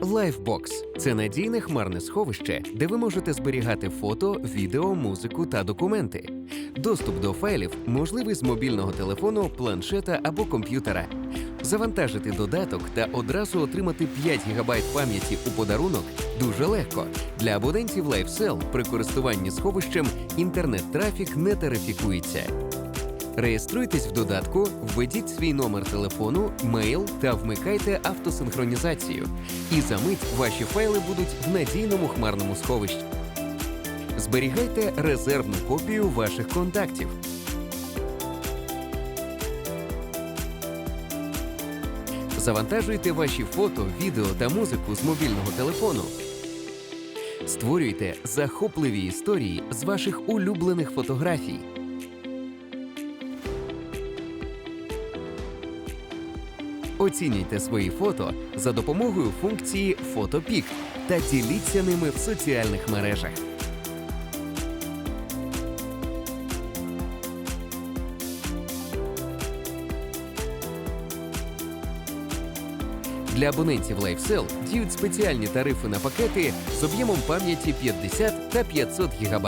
Lifebox – це надійне хмарне сховище, де ви можете зберігати фото, відео, музику та документи. Доступ до файлів можливий з мобільного телефону, планшета або комп'ютера. Завантажити додаток та одразу отримати 5 ГБ пам'яті у подарунок дуже легко. Для абонентів LifeSell при користуванні сховищем інтернет-трафік не тарифікується. Реєструйтесь в додатку, введіть свій номер телефону, мейл та вмикайте автосинхронізацію. І за мить ваші файли будуть в надійному хмарному сховищі. Зберігайте резервну копію ваших контактів. Завантажуйте ваші фото, відео та музику з мобільного телефону. Створюйте захопливі історії з ваших улюблених фотографій. Оцінюйте свої фото за допомогою функції Фотопік та діліться ними в соціальних мережах. Для абонентів LifeSell діють спеціальні тарифи на пакети з об'ємом пам'яті 50 та 500 ГБ.